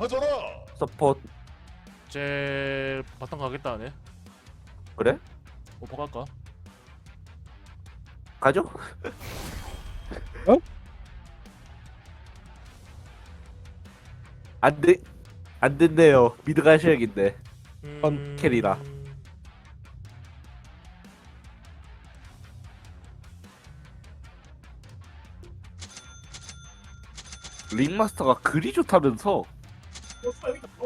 하잖아. 서포트 제 바탕 가겠다 하네. 그래? 오퍼 갈까? 가죠? 어? 안 돼, 안 된대요. 미드 가셔야겠네. 음... 캐리라. 링마스터가 그리 좋다면서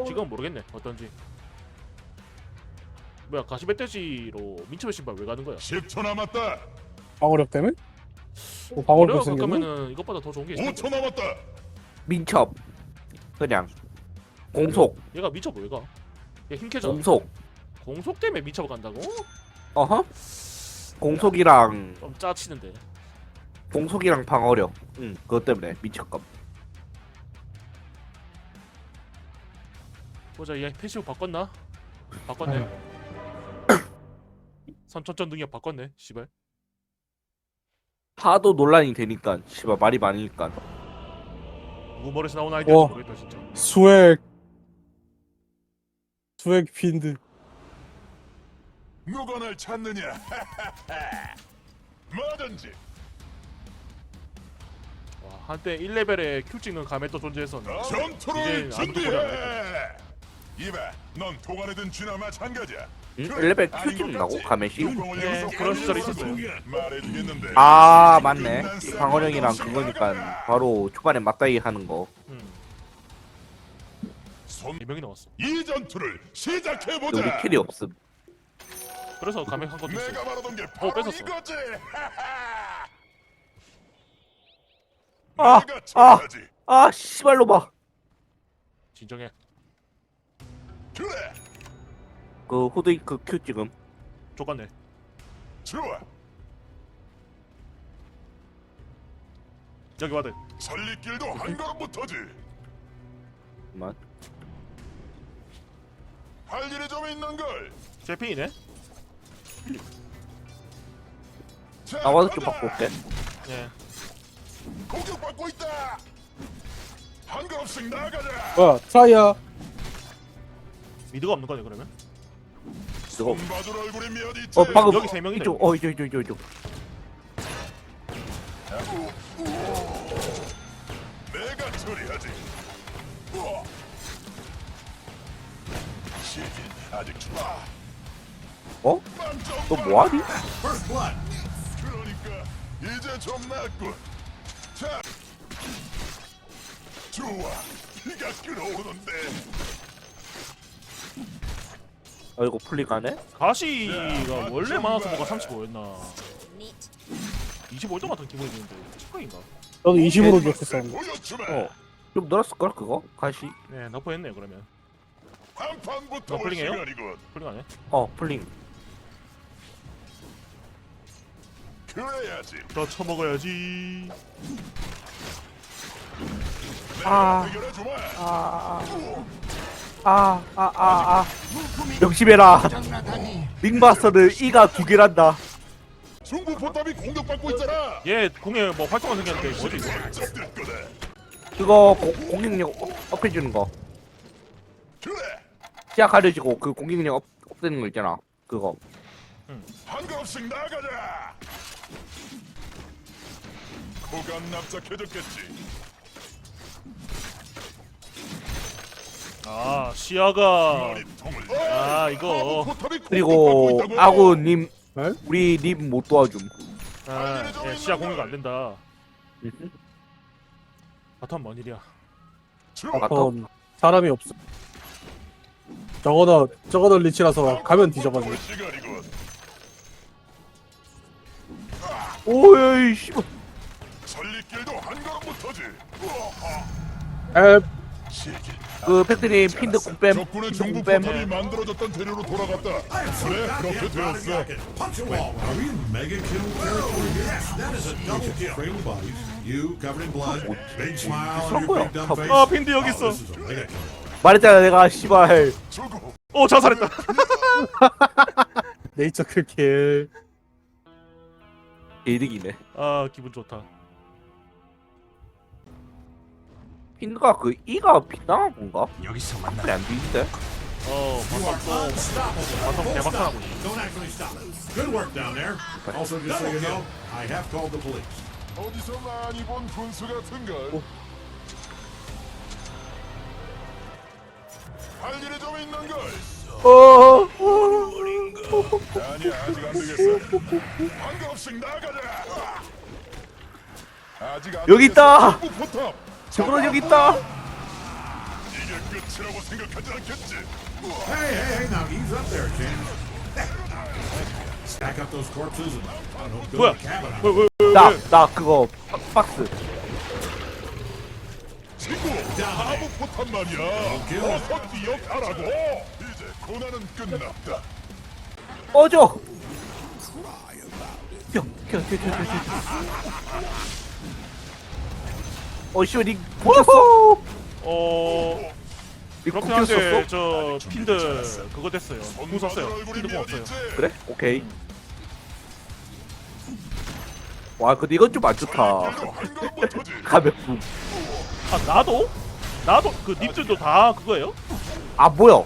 지금 모르겠네. 어떤지. 뭐야 가시 멧돼지로 민첩의 신발 왜 가는 거야? 10초 남았다. 방어력 때문에? 뭐 그래요? 생겼네? 그러면은 이것보다 더 좋은 게 있어. 5초 남았다. 민첩 그냥 공속 얘가 민첩 왜 가? 얘 힘캐잖아. 공속 공속 때문에 민첩 간다고? 어허 공속이랑 좀 짜치는데. 공속이랑 방어력 응 그것 때문에 민첩감 보자 얘 패시브 바꿨나? 바꿨네. 선천전 능력 바꿨네. 씨발. 하도 논란이 되니까 씨발 말이 많으니까 누구 머리에서 나온 아이디어 와. 모르겠다 진짜. 스웩 스웩 핀드 누가 날 찾느냐? 뭐든지. 와, 한때 1레벨에 큐 찍는 감에 또 존재했었네. 전투를 이제 안 준비해. 이봐, 넌 동안에 든 쥐나 마찬가지야. 응? 아닌 큐것 찍는다고? 가메시? 네, 그런 시절이 있었어요. 말해주겠는데. 아 맞네 너무 그거니까 심하다. 바로 초반에 맞다이 하는 거 음. 손, 4명이 나왔어. 이 전투를 시작해 근데 보자. 우리 킬이 없음 그래서 감액 한 것도 있어. 내가 말하던 게 바로 뺐었어. 이거지. 아, 아. 아 씨발로 봐 진정해. 그 후드잉크 큐 지금 족같네. 여기 와드. 설리길도 한 걸음부터지. 잠깐만 할 일이 좀 있는 걸. 제핑이네. 자, 나와서 좀 가자. 바꿔 올게 예. 공격받고 있다. 한 걸음씩 나가자. 뭐야 트라이야 미드가 없는 거네 그러면. 얼굴이 몇 있지? 어 방금 여기 세 명이네. 이쪽 어 이쪽 이쪽 이쪽 이쪽 내가 처리하지. 우와. 시긴 아직 좋아. 어? 깜짝 너 뭐하니? 그러니까 이제 좀 낫군. 자, 좋아. 피가 끓어오르는데. 아 이거 플리가네? 가시가 원래 많아서 뭐가 35였나. 25점 같은 기분이 드는데 착각인가? 너도 20으로 기억했어 보여주마. 어좀 늘었을걸 그거? 가시 네 너프 했네 그러면. 한 판부터 어, 플링해요? 시간이군. 훌륭 하네. 어 플링 그래야지. 더 처먹어야지. 아. 내가 해결해주마. 아 아 아 아 아 명심해라 링마스터는 이가 두 개란다 중부 포탑이 공격받고 있잖아. 얘 공에 뭐 활동만 생겼는데 뭐지 이거? 그거 고, 공격력 업, 업해 주는 거 그래. 시야 가려지고 그 공격력 업, 업되는 거 있잖아 그거 한 걸음씩 나가자. 코가 납작해졌겠지. 아 시야가. 아 이거 그리고. 아구 님 네? 우리 님 못 도와줌 아, 예, 시야 공유가 안 된다. 바텀 뭔 일이야? 어, 사람이 없어 저거는 저거는 리치라서 가면 뒤져가지고. 오이 씨발 설리길도 한 걸음부터지. 에. 그 팩트리 핀드 곰뺨 적군의 핀드 포탑이 만들어졌던 대로로 돌아갔다. 그래 그렇게 되었어. Punch a wall. Are we in mega kill territory here? That is a double kill. Trailing bodies. You covered in blood. Big smile on your big dumb face. 아 핀드 여기 있어. This is a mega kill. 말했잖아 내가 씨발. 오 자살했다. 네이처 클킬 이득이네 아 기분 좋다. 핀드가 그 이가 빗당한 건가? 여기서 만나. 안 비는데? 어 바텀 또 바텀 Don't actually stop. Good work down there. Also, just so you know, I have called the police. 어디서 많이 본 분수 같은 걸. 할 일이 좀 있는 걸. 어. 아니 아직 안 되겠어. 황급씩 나가자. 아직 안 여기 있다! 되겠어. 전부 포탑. 저거는 여기 있다. 이게 끝이라고 생각하지 않겠지? Hey, hey, hey, now ease up there, James. Stack up those corpses and I don't go 뭐야 to the cabin. 왜왜왜 나나 그거 박- 박스. 친구, 바보 포탑 말이야. 어서 뛰어가라고. 이제 고난은 끝났다. 꺼져. 튀어 튀어 튀어 튀 어 튀어. 튀어. 어니 그렇긴? 한데 저 핀드 그거 됐어요 궁 썼어요 핀드 궁 없어요? 그래? 오케이. 와 근데 이건 좀 안 좋다. 가볍고. 아 나도? 나도 그 님들도 다 그거예요? 아 뭐야?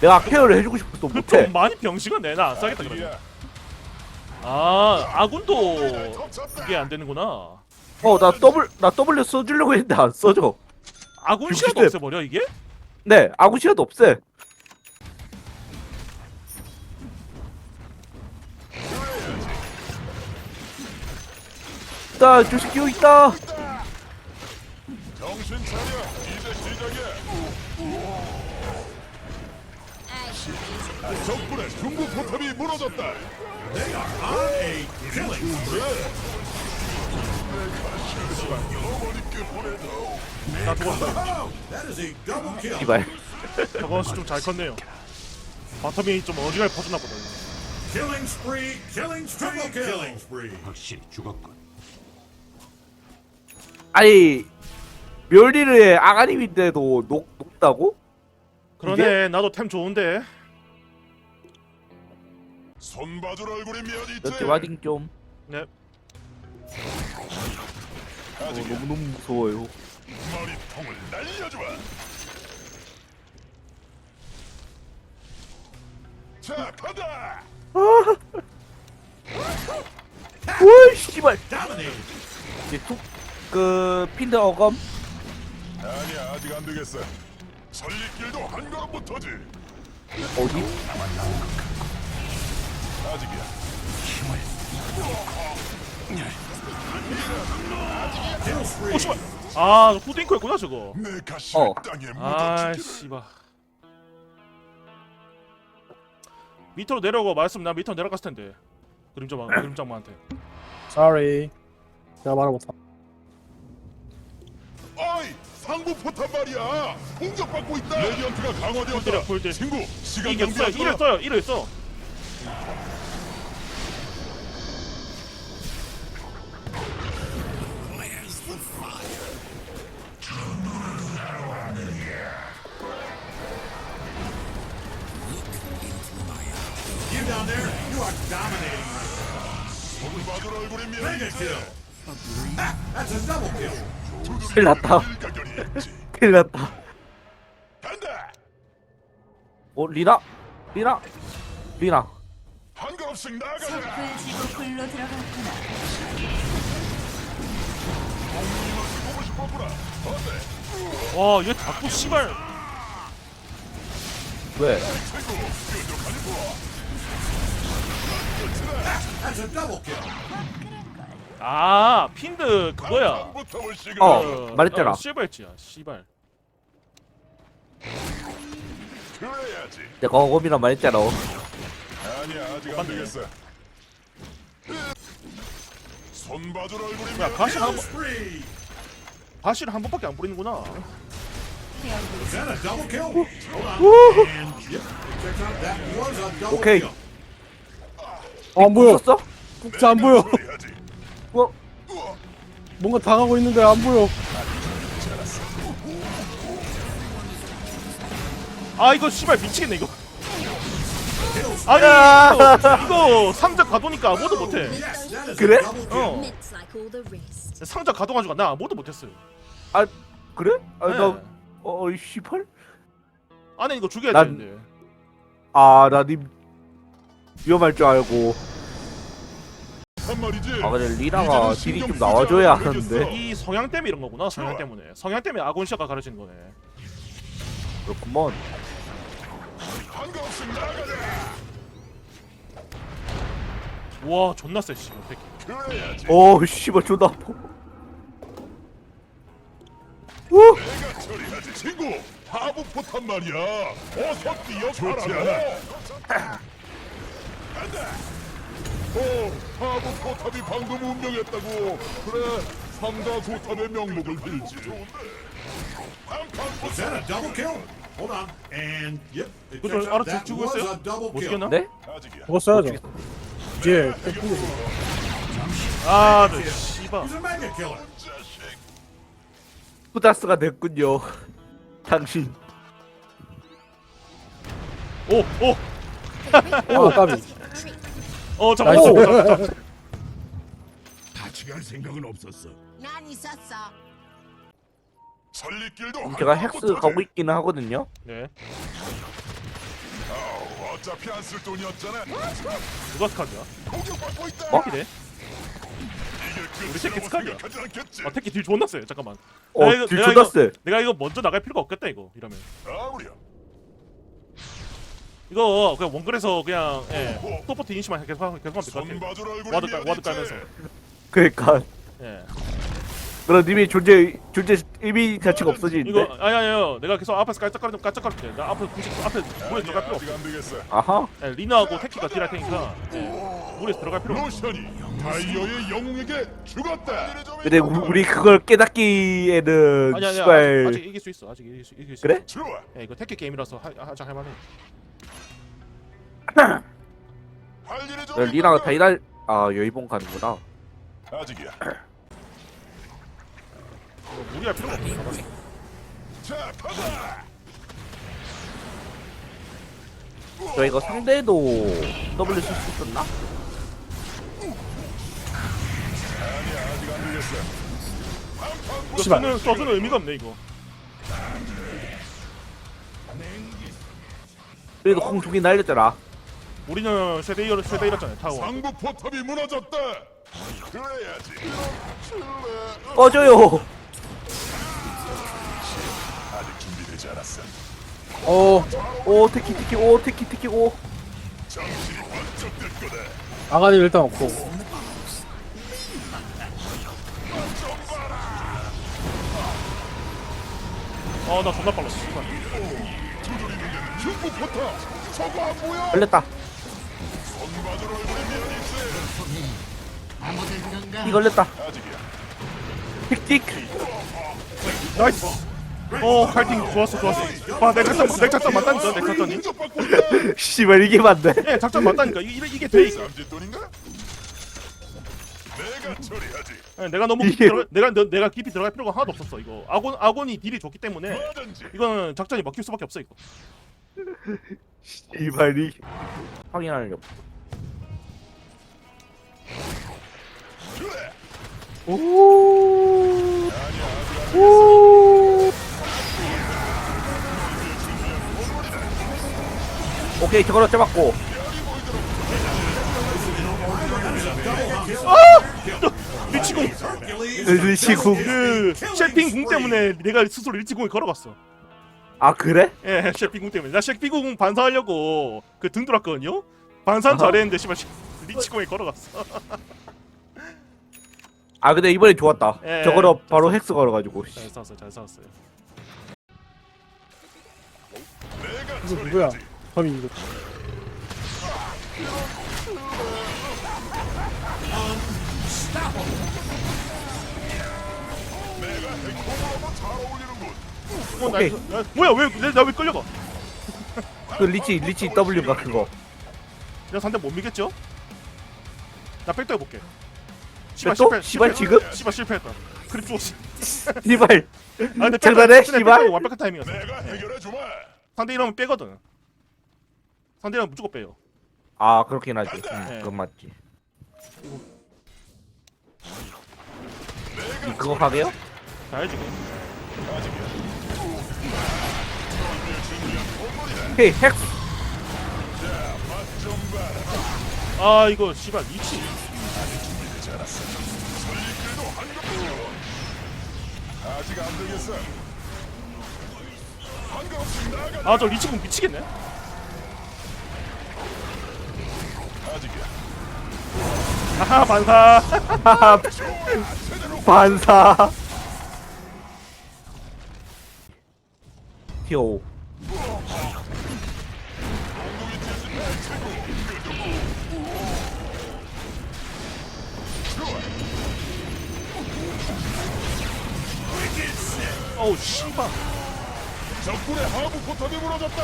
내가 케어를 해주고 싶어도 그 못해. 좀 많이 병신은 내나 안 싸겠다 그러면 아 아군도. 그게 안 되는구나 어나 더블 나 W 써주려고 했는데 안 써져. 아군 시야도 없애버려 이게? 네 아구시아도 없애. 있다 저 새끼 여기 있다. 정신 차려. 이제 시작이야. 덕분에 중부 포탑이 무너졌다. They are on a killing. 나 죽었어 that is a double kill. 이발. 저건 좀 잘 컸네요 바텀이 좀 어지간히 퍼졌나 보다 Killing spree, killing spree, killing spree. 확실히 죽었군. 아니 멸리르의 아가님인데도 녹 녹다고? 그러네 나도 템 좋은데 손 봐줄 얼굴이 몇 있지? 몇 개 와딩 좀. 네 어, 너무 너무 무서워요. 머리통을 날려줘. 자, 가다. 오 씨발. 이제 툭그 핀드 어검. 아니야, 아직 안 되겠어. 설리길도 한 걸음 못하지. 어디? 아직이야. Kill spree. 아 후딩크였구나 저거 내 어. 땅에 아. 씨발 밑으로 내려오고 말씀 나 밑으로 내려갔을 텐데 그림자만 그림장만한테 Sorry. 내가 말을 못하. 어이, 상부 포탑 말이야. 공격받고 있다. 레디언트가 강화되었다. 폴드야, 폴드. 친구, 시간 이게 써요 낭비하지 마. 이를 써요 이를 써 큰일 났다. 일가견이 있지. 큰일 났다. 어 리나? 리나? 리나. 나가자. 촛불 지구불로 들어갔구나. 어때? 와얘 자꾸 씨발 왜? 아 핀드 그거야. 어. 말했잖아. 어, 씨발 했지야 씨발 그래야지. 내가 어검이란 말했잖아. 아니야, 아직 안 되겠어. 손 봐줄 얼굴이 야몇 가시 Kill 한 번, spree. 가시를 한 번밖에 안 뿌리는구나 Is that a double kill? Hold on. And yep, check out. That was a double Okay. kill. 어, 안 보여. 썼어? 진짜 안 보여. 어? 뭔가 당하고 있는데 안 보여. 아 이거 씨발 미치겠네 이거 아니 야. 이거, 이거 상자 가도니까 아무도 못해 그래? 어 Myths like all the rest. 상자 가둬가지고 나 아무도 못했어요 그래? 아니 네. 나 어이 씨발 안에 이거 죽여야 난- 되는데. 아나님 위험할 줄 알고. 아 근데 리나가 이제는 딜이 좀 나와줘야. 하는데 이 성향 때문에 이런 거구나. 성향. 때문에. 성향 때문에 아곤시아가 가르친 거네. 그렇구먼. 와 존나 세 씨발 새끼. 오 씨발 존나 아파 내가 처리하지 친구. 바보 포탄 말이야. 어서 뛰어 좋지 않아. 간다. 오, 바보 포탑이 방금 운명했다고. 그래, 삼가 소탑의 명목을 빌지. 한판 Was that a double kill? Hold on. And yep, it 그걸 turns out 알아서 that 죽고 있어요? a double 못 kill. 죽였나? 네? 아직이야. 죽었어야죠. 이제 땡기고 아, 저 씨발. He's a mega killer. 자식. 후다스가 됐군요 당신 오, 오. 아 까비. 어. 나이스. 오, 잠깐, 잠깐. 같이 갈 생각은 없었어. 난 있었어. 설리길도 제가 한 헥스 가고 돼. 있기는 하거든요 네. 어차피 안 쓸 돈이었잖아. 누가 스카드야? 공격받고 있다. 뭐? 이래? 우리 새끼 않겠지. 아, 테키 딜 존나 세. 잠깐만. 어 내가 이거- 딜 내가 존나 이거- 세 내가 이거 먼저 나갈 필요가 없겠다 이거. 이러면. 아무리야. 이거 그냥 원글에서 그냥 예. 토퍼트 이니시만 계속 하면 계속 하면 될것 같아. 와드 깔- 와드. 깔면서. 그러니까 예. 그런 님이 존재 존재 의미 자체가 없어지는데 이거 아니 아니요. 내가 계속 앞에서 깔짝거리면 깔짝거릴게. 나 앞에 굳이 앞에 물에 들어갈 필요 없어. 아직 안 되겠어. 아하 예, 리나하고 테키가 딜할 테니까 예. 물에 들어갈 필요 없어. 로션이 다이어의 영웅에게 죽었다. 근데 우- 우리 그걸 깨닫기에는 아니 아니 아직, 이길 수 있어. 아직 이길 수, 이길 수 그래? 있어. 좋아. 예, 이거 테키 게임이라서 하, 하자 할 만해. 야, 있던가? 다이달 아 여의봉 가는구나 아직이야. 이거 무리할 필요가 없어. 자, 가자. 저 이거 상대도 W 쓸수 있었나? 아니야, 아직 안 되겠어. 이거 씨발. 써는 써는 의미가 없네 이거. 그래도 공 두개 날렸잖아 우리는 세대 이어 세대 이었잖아요 타워. 상부 포탑이 무너졌다. 그래야지. 꺼져요 아직 준비되지 않았어. 어오 테키 오 테키 테키 오 정신이 번쩍 들 거다. 아가리 일단 없고. 아나 존나 빨랐어. 씨발. 중부 포탑. 저거 안 보여? 걸렸다 이 미안했지. 이 걸렸다 아직이야. 틱틱 나이스. 어 파이팅 좋았어 좋았어. 아내 작전 내 작전 맞다니까 내 작전이. 씨발 이게 맞네 예 작전 맞다니까 이게 이게 돼. 예, 내가 너무 깊이 이게- 들어 내가 너, 내가 깊이 들어갈 필요가 하나도 없었어 이거. 아곤 아곤이 딜이 좋기 때문에. 이거는 작전이 먹힐 수밖에 없어 이거. 씨발 이 확인하려고. 오 오. 오케이 저거로 잡았고 리치공 리치궁 그 셰핑 궁 때문에 내가 스스로 리치공에 걸어갔어. 아 그래? 예 셰핑 궁 때문에 나 셰핑 궁 반사하려고 그 등 돌았거든요. 반사는 아하. 잘했는데 씨발 리치공에 걸어갔어. 아 근데 이번엔 좋았다 예, 저거로 바로 헥스 걸어가지고 잘 싸웠어 잘 싸웠어요. 이거 누구야? 범인 이거. 어, 나, 오케이. 나, 뭐야 왜나왜 끌려가? 그 리치 리치 W인가 그거 내가 상대 못 미겠죠? 나 백도 해볼게. 씨발 또? 실패. 씨발, 실패. 지금? 씨발 실패했다. 크립 쏘시. 씨발 아 근데 장난해? 백도- 근데 씨발? 백도 완벽한 타이밍이었어. 내가 해결해 주마. 상대 이러면 빼거든. 상대 이러면 무조건 빼요. 아 그렇긴 하지 응, 네. 그건 맞지 이 그거 가게요? 잘 지금. 헤이 핵 아 이거 씨발 위치 아직 안 되겠어. 한가없이 나가. 아저 리치군 미치겠네 아직이야. 하하 반사 하하 반사 튀 어 어우 씨발 적군의 하부 포탑이 무너졌다.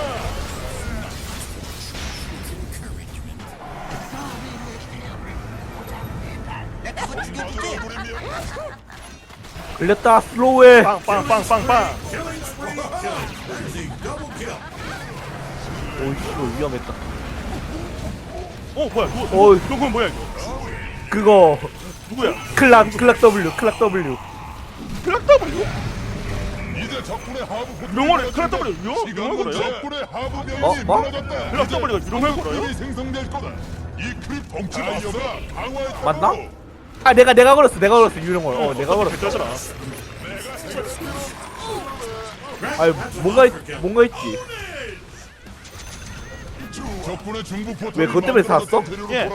걸렸다 빵빵빵빵빵. Crazy double kill. 오이씨 이거 위험했다 어 뭐야 누구 어이. 누구 누구 뭐야 이거 그거 누구야 클락 클락 W 클락 W 클락 W 명월에 무너졌다. W 명 지금은 명을 걸어요 적군의 하부 어? 무너졌다. 클락 W가 유령을 걸어요 이 생성될 거다. 이 크립 덩치가 강화했다. 맞나? 아 내가 내가 걸었어 내가 걸었어 유령을 어 내가 걸었어 아니 뭔가 있, 뭔가 있지 적군의 중부 포탑이 왜 그것 때문에 샀어? 예.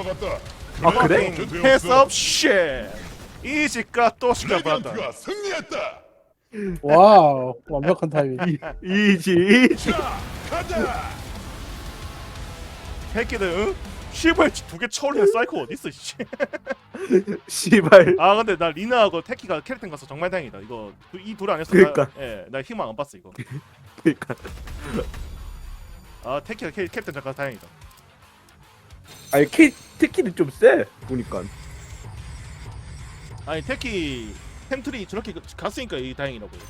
아 그래? 패스업 쉣 이지가 또 시켜봤다 승리했다. 와우 완벽한 타이밍. 이지 이지. 가자. 새끼들 응? 시발 두개 처리한 사이코 어딨어 씨. 씨발. 아 근데 나 리나하고 테키가 캐릭터 가서 정말 다행이다. 이거 이둘 아니었어 그러니까. 예나 희망 안 봤어 이거. 그러니까. 아 테키가 캐, 캐릭터 잠깐 다행이다. 아니 키 특히는 좀세 보니까. 아니 테키 템트리 저렇게 갔으니까 이 다행이라고요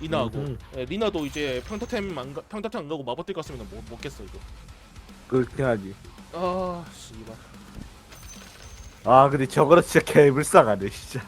리나하고. 음흠. 예, 리나도 이제 평타템 안 가, 평타템 안 가고 마법대 갔으면 못, 못 깼어 이거. 그렇긴 하지. 아 씨발. 아 근데 저거는 진짜 개불쌍하네 진짜